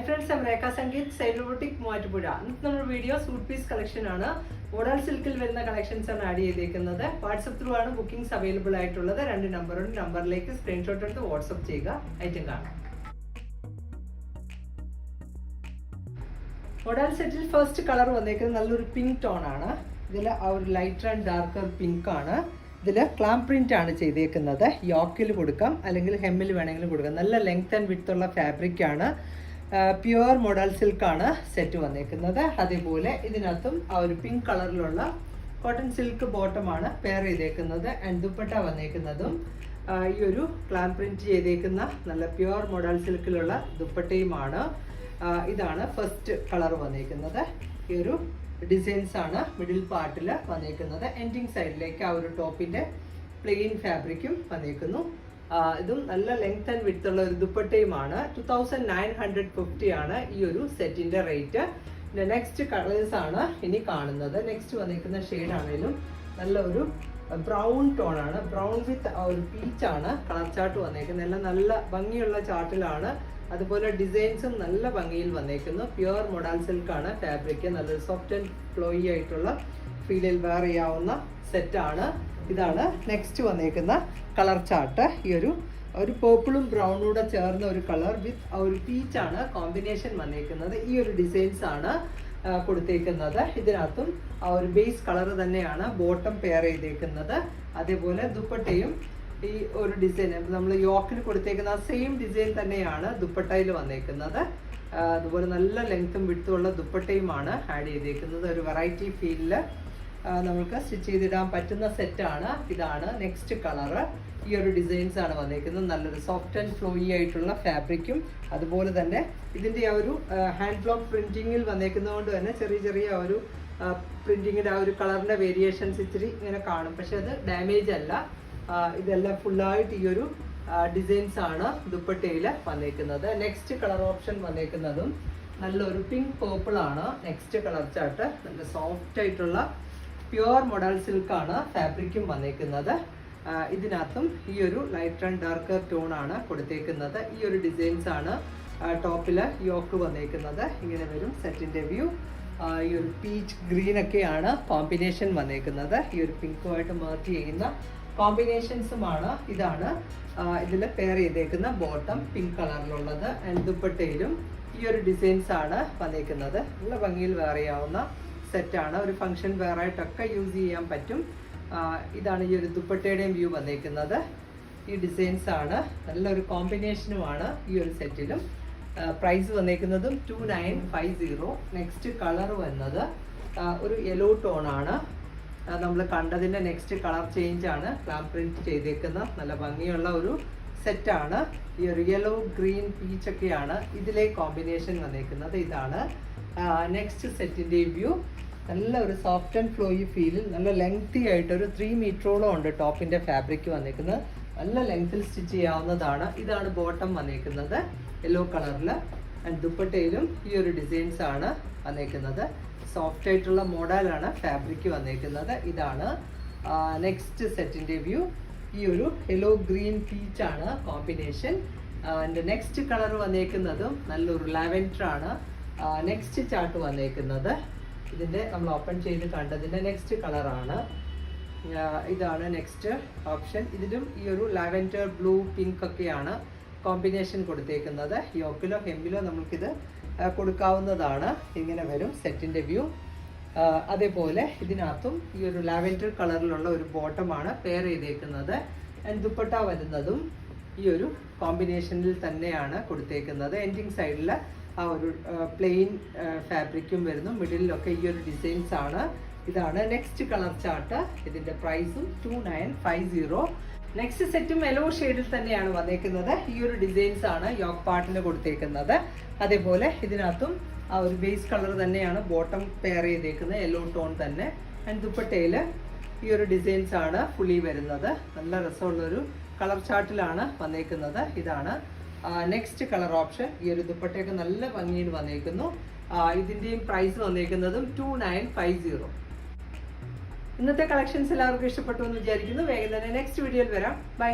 Hi friends ഞാൻ രേഖ സംഗീത് സൈലോബോട്ടിക് മൂവാറ്റുപുഴ ഇന്നത്തെ നമ്മുടെ വീഡിയോ സൂട്ട് പീസ് കളക്ഷൻ ആണ്. ഓഡൽ സിൽക്കിൽ വരുന്ന കളക്ഷൻസ് ആണ് ആഡ് ചെയ്തേക്കുന്നത്. വാട്സപ്പ് ത്രൂ ആണ് ബുക്കിംഗ്സ് അവൈലബിൾ ആയിട്ടുള്ളത്. രണ്ട് നമ്പറുണ്ട് നമ്പറിലേക്ക് സ്ക്രീൻഷോട്ട് എടുത്ത് വാട്സപ്പ് ചെയ്യുക. ഐറ്റം കാണാം. ഓഡൽ സെറ്റിൽ ഫസ്റ്റ് കളർ വന്നേക്കുന്നത് നല്ലൊരു പിങ്ക് ടോൺ ആണ്. ഇതിൽ ആ ഒരു ലൈറ്റർ ആൻഡ് ഡാർക്കർ പിങ്ക് ആണ്. ഇതിൽ ക്ലാം പ്രിന്റ് ആണ് ചെയ്തേക്കുന്നത്. യോക്കിൽ കൊടുക്കാം. അല്ലെങ്കിൽ ഹെമ്മിൽ വേണമെങ്കിലും കൊടുക്കാം. നല്ല ലെങ്ത് ആൻഡ് വിഡ്ത്ത് ഉള്ള ഫാബ്രിക് ആണ്. പ്യുവർ മോഡൽ സിൽക്ക് ആണ് സെറ്റ് വന്നേക്കുന്നത്. അതേപോലെ ഇതിനകത്തും ആ ഒരു പിങ്ക് കളറിലുള്ള കോട്ടൺ സിൽക്ക് ബോട്ടം ആണ് പെയർ ചെയ്തേക്കുന്നത് ആൻഡ് ദുപ്പട്ട വന്നേക്കുന്നതും. ഈ ഒരു ക്ലാൻ പ്രിന്റ് ചെയ്തേക്കുന്ന നല്ല പ്യുവർ മോഡൽ സിൽക്കിലുള്ള ദുപ്പട്ടയുമാണ്. ഇതാണ് ഫസ്റ്റ് കളർ വന്നേക്കുന്നത്. ഈ ഒരു ഡിസൈൻസ് ആണ് മിഡിൽ പാർട്ടിൽ വന്നേക്കുന്നത്. എൻഡിങ് സൈഡിലേക്ക് ആ ഒരു ടോപ്പിന്റെ പ്ലെയിൻ ഫാബ്രിക്കും വന്നേക്കുന്നു. ഇതും നല്ല ലെങ്ത് ആൻഡ് വിഡ്ത്ത് ഉള്ള ഒരു ദുപ്പട്ടയുമാണ് two thousand nine hundred fifty ആണ് ഈ ഒരു സെറ്റിന്റെ റേറ്റ് പിന്നെ നെക്സ്റ്റ് കളേഴ്സ് ആണ് ഇനി കാണുന്നത്. നെക്സ്റ്റ് വന്നിരിക്കുന്ന ഷെയ്ഡ് ആണെങ്കിലും നല്ല ഒരു ബ്രൗൺ ടോൺ ആണ്. ബ്രൗൺ വിത്ത് ഒരു പീച്ച് ആണ് കളർ ചാർട്ട് വന്നേക്കുന്നത്. എല്ലാം നല്ല ഭംഗിയുള്ള ചാർട്ടിലാണ്. അതുപോലെ ഡിസൈൻസും നല്ല ഭംഗിയിൽ വന്നേക്കുന്നു. പ്യുവർ മൊഡാൽ സിൽക്ക് ആണ്. ഫാബ്രിക് നല്ലൊരു സോഫ്റ്റ് ആൻഡ് ഫ്ലോയി ആയിട്ടുള്ള ഫീലിൽ വെയർ ചെയ്യാവുന്ന സെറ്റാണ്. ഇതാണ് നെക്സ്റ്റ് വന്നേക്കുന്ന കളർ ചാർട്ട് ഈ ഒരു ഒരു പേർപ്പിളും ബ്രൗണും കൂടെ ചേർന്ന ഒരു കളർ വിത്ത് ഒരു പീച്ചാണ് കോമ്പിനേഷൻ വന്നേക്കുന്നത്. ഈ ഒരു ഡിസൈൻസ് ആണ് കൊടുത്തേക്കുന്നത്. ഇതിനകത്തും ആ ഒരു ബേസ് കളർ തന്നെയാണ് ബോട്ടം പെയർ ചെയ്തേക്കുന്നത്. അതേപോലെ ദുപ്പട്ടയും ഈ ഒരു ഡിസൈൻ നമ്മൾ യോക്കിന് കൊടുത്തേക്കുന്ന സെയിം ഡിസൈൻ തന്നെയാണ് ദുപ്പട്ടയിൽ വന്നേക്കുന്നത്. അതുപോലെ നല്ല ലെങ്ത്തും വിട്ടുമുള്ള ദുപ്പട്ടയുമാണ് ആഡ് ചെയ്തേക്കുന്നത്. ഒരു വെറൈറ്റി ഫീലിൽ നമുക്ക് സ്റ്റിച്ച് ചെയ്തിടാൻ പറ്റുന്ന സെറ്റാണ്. ഇതാണ് നെക്സ്റ്റ് കളറ് ഈ ഒരു ഡിസൈൻസ് ആണ് വന്നിരിക്കുന്നത് നല്ലൊരു സോഫ്റ്റ് ആൻഡ് ഫ്ലോയി ആയിട്ടുള്ള ഫാബ്രിക്കും. അതുപോലെ തന്നെ ഇതിന്റെ ആ ഒരു ഹാൻഡ് ബ്ലോക്ക് പ്രിന്റിങ്ങിൽ വന്നേക്കുന്നതുകൊണ്ട് തന്നെ ചെറിയ ചെറിയ ഒരു പ്രിന്റിങ്ങിന്റെ ആ ഒരു കളറിന്റെ വേരിയേഷൻസ് ഇച്ചിരി ഇങ്ങനെ കാണും. പക്ഷെ അത് ഡാമേജ് അല്ല. ഇതെല്ലാം ഫുള്ളായിട്ട് ഈ ഒരു ഡിസൈൻസ് ആണ് ദുപ്പട്ടയിൽ വന്നേക്കുന്നത്. നെക്സ്റ്റ് കളർ ഓപ്ഷൻ വന്നേക്കുന്നതും നല്ലൊരു പിങ്ക് പേർപ്പിൾ ആണ്. നെക്സ്റ്റ് കളർ ചാർട്ട് നല്ല സോഫ്റ്റ് ആയിട്ടുള്ള പ്യുവർ മോഡൽ സിൽക്ക് ആണ് ഫാബ്രിക്കും വന്നേക്കുന്നത്. ഇതിനകത്തും ഈ ഒരു ലൈറ്റ് ആൻഡ് ഡാർക്ക് ടോൺ ആണ് കൊടുത്തേക്കുന്നത്. ഈ ഒരു ഡിസൈൻസ് ആണ് ടോപ്പിൽ യോക്ക് വന്നേക്കുന്നത്. ഇങ്ങനെ വരും സെറ്റിന്റെ വ്യൂ. ഈ ഒരു പീച്ച് ഗ്രീൻ ഒക്കെയാണ് കോമ്പിനേഷൻ വന്നേക്കുന്നത്. ഈ ഒരു പിങ്കുമായിട്ട് മേർച്ച് ചെയ്യുന്ന കോമ്പിനേഷൻസുമാണ് ഇതാണ്. ഇതിൽ പെയർ ചെയ്തേക്കുന്ന ബോട്ടം പിങ്ക് കളറിലുള്ളത് ആൻഡ് ദുപ്പട്ടയിലും ഈ ഒരു ഡിസൈൻസ് ആണ് വന്നേക്കുന്നത്. നല്ല ഭംഗിയിൽ വെയർ ചെയ്യാവുന്ന സെറ്റാണ് ഒരു ഫംഗ്ഷൻ വെയർ ആയിട്ടൊക്കെ യൂസ് ചെയ്യാൻ പറ്റും. ഇതാണ് ഈ ഒരു ദുപ്പട്ടയുടെയും വ്യൂ വന്നേക്കുന്നത്. ഈ ഡിസൈൻസ് ആണ്. നല്ലൊരു കോമ്പിനേഷനുമാണ് ഈ ഒരു സെറ്റിലും price വന്നേക്കുന്നതും two nine five zero next colour വന്നത് ഒരു യെല്ലോ ടോൺ ആണ്. നമ്മൾ കണ്ടതിന്റെ നെക്സ്റ്റ് കളർ ചേഞ്ച് ആണ്. ക്ലാം പ്രിന്റ് ചെയ്തേക്കുന്ന. നല്ല ഭംഗിയുള്ള ഒരു സെറ്റാണ് ഈ ഒരു യെല്ലോ ഗ്രീൻ പീച്ച് ഒക്കെയാണ് ഇതിലെ കോമ്പിനേഷൻ വന്നേക്കുന്നത്. ഇതാണ് നെക്സ്റ്റ് സെറ്റിന്റെ വ്യൂ നല്ല ഒരു സോഫ്റ്റ് ആൻഡ് ഫ്ലോയി ഫീലിൽ നല്ല ലെങ്തി ആയിട്ട് ഒരു ത്രീ മീറ്ററോളം ഉണ്ട് ടോപ്പിന്റെ ഫാബ്രിക് വന്നേക്കുന്നത്. നല്ല ലെങ്ത്തിൽ സ്റ്റിച്ച് ചെയ്യാവുന്നതാണ്. ഇതാണ് ബോട്ടം വന്നേക്കുന്നത് യെല്ലോ കളറിൽ ആൻഡ് ദുപ്പട്ടയിലും ഈ ഒരു ഡിസൈൻസ് ആണ് വന്നേക്കുന്നത്. സോഫ്റ്റ് ആയിട്ടുള്ള മോഡലാണ് ഫാബ്രിക് വന്നേക്കുന്നത്. ഇതാണ് നെക്സ്റ്റ് സെറ്റിന്റെ വ്യൂ ഈ ഒരു യെല്ലോ ഗ്രീൻ പീച്ച് ആണ് കോമ്പിനേഷൻ ആൻഡ് നെക്സ്റ്റ് കളർ വന്നേക്കുന്നതും നല്ലൊരു ലാവൻഡർ ആണ്. നെക്സ്റ്റ് ചാർട്ട് വന്നേക്കുന്നത്. ഇതിന്റെ നമ്മൾ ഓപ്പൺ ചെയ്ത് കണ്ടതിന്റെ നെക്സ്റ്റ് കളറാണ് ഇതാണ് നെക്സ്റ്റ് ഓപ്ഷൻ ഇതിലും ഈ ഒരു ലാവൻഡർ ബ്ലൂ പിങ്ക് ഒക്കെയാണ് കോമ്പിനേഷൻ കൊടുത്തേക്കുന്നത്. യോക്കിലോ ഹെമ്മിലോ നമുക്കിത് കൊടുക്കാവുന്നതാണ്. ഇങ്ങനെ വരും സെറ്റിന്റെ വ്യൂ അതേപോലെ ഇതിനകത്തും ഈ ഒരു ലാവൻഡർ കളറിലുള്ള ഒരു ബോട്ടമാണ് പെയർ ചെയ്തേക്കുന്നത്. ദുപ്പട്ട വരുന്നതും ഈ ഒരു കോമ്പിനേഷനിൽ തന്നെയാണ് കൊടുത്തേക്കുന്നത്. എൻഡിങ് സൈഡിൽ ആ ഒരു പ്ലെയിൻ ഫാബ്രിക്കും വരുന്നു. മിഡിലൊക്കെ ഈ ഒരു ഡിസൈൻസ് ആണ്. ഇതാണ് നെക്സ്റ്റ് കളർ ചാർട്ട് ഇതിന്റെ പ്രൈസും two nine five zero next സെറ്റും യെല്ലോ ഷെയ്ഡിൽ തന്നെയാണ് വന്നേക്കുന്നത്. ഈ ഒരു ഡിസൈൻസ് ആണ് യോക്ക് പാർട്ടിന് കൊടുത്തേക്കുന്നത്. അതേപോലെ ഇതിനകത്തും ആ ഒരു ബേസ് കളർ തന്നെയാണ് ബോട്ടം പെയർ ചെയ്തേക്കുന്നത് യെല്ലോ ടോൺ തന്നെ. ആൻഡ് ദുപ്പട്ടയിൽ ഈ ഒരു ഡിസൈൻസ് ആണ് ഫുള്ളി വരുന്നത്. നല്ല രസമുള്ളൊരു കളർ ചാർട്ടിലാണ് വന്നേക്കുന്നത്. ഇതാണ് നെക്സ്റ്റ് കളർ ഓപ്ഷൻ ഈ ഒരു ദുപ്പട്ടയൊക്കെ നല്ല ഭംഗിയിൽ വന്നേക്കുന്നു. ഇതിന്റെയും പ്രൈസ് വന്നേക്കുന്നതും ടു നയൻ ഫൈവ് സീറോ ഇന്നത്തെ കളക്ഷൻസ് എല്ലാവർക്കും ഇഷ്ടപ്പെട്ടു എന്ന് വിചാരിക്കുന്നു. വേഗം തന്നെ നെക്സ്റ്റ് വീഡിയോയിൽ വരാം. ബൈ